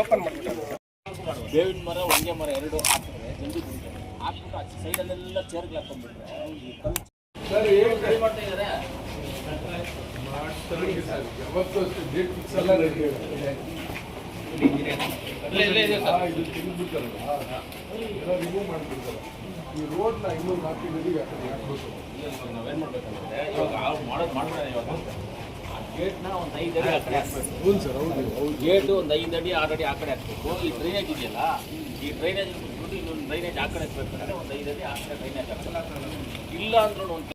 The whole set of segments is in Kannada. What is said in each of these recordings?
ಓಪನ್ ಮಾಡ್ಬಿಟ್ಟು. ಬೇವಿನ ಮರ ಹೊಂಗೆ ಮರ ಎರಡು ಹಾಕಿದ್ರೆ ಜಲ್ದಿ ಹಾಕ್ಬಿಟ್ಟು ಸೈಡಲ್ಲೆಲ್ಲ ಚೇರ್ಗೆ ಹಾಕೊಂಡ್ಬಿಟ್ರೆ. ಈ ಕಲ್ಲು ಸರ್ ಏನು ಮಾಡ್ತಾ ಇದ್ದಾರೆ? ಯಾವತ್ತೂ ಅಷ್ಟೇ ಡೇಟ್ ಫಿಕ್ಸ್ ಎಲ್ಲ ರೆಡಿ ಇದು ಎಲ್ಲ ರಿಮೂವ್ ಮಾಡ್ಬಿಡ್ತಾರೆ. ಈ ರೋಡ್ನ ಇನ್ನೂ ನಾಲ್ಕು ಹಾಕ್ಬೇಕು ನಾವೇನು ಮಾಡ್ಬೇಕಂದ್ರೆ ಇವಾಗ ಮಾಡೋದ್ ಮಾಡ್ತಾರೆ ಇವಾಗ. ಗೇಟ್ನ ಒಂದು ಐದು ಅಡಿ ಆ ಕಡೆ ಹಾಕ್ಬೇಕು. ಹ್ಞೂ ಸರ್ ಹೌದು ಹೌದು. ಗೇಟ್ ಒಂದು ಐದು ಅಡಿ ಆರು ಅಡಿ ಆ ಕಡೆ ಹಾಕ್ಬೇಕು. ಈ ಡ್ರೈನೇಜ್ ಇದೆಯಲ್ಲ ಈ ಡ್ರೈನೇಜ್ ಬಿಟ್ಬಿಟ್ಟು ಇನ್ನೊಂದು ಡ್ರೈನೇಜ್ ಆ ಕಡೆ ಹಾಕ್ಬೇಕಂದ್ರೆ ಒಂದು ಐದು ಅಡಿ ಆ ಕಡೆ ಡ್ರೈನೇಜ್ ಹಾಕ್ಬೇಕು. ಇಲ್ಲ ಅಂದ್ರೂ ಒಂದು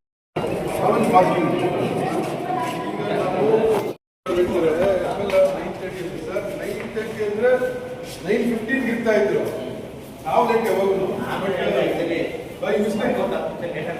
ನೈನ್ ಫಿಫ್ಟೀನ್ ಇರ್ತಾ ಇದ್ರು. ನಾವು ಲೇಟ್ ಯಾವಾಗಲೂ? By mistake. ರಿಸೆಪ್ಷನ್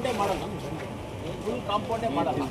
ಕಾಂಪೌಂಡೇ ಮಾಡಲ್ಲ ಫುಲ್ ಕಾಂಪೌಂಡೇ ಮಾಡಲ್ಲ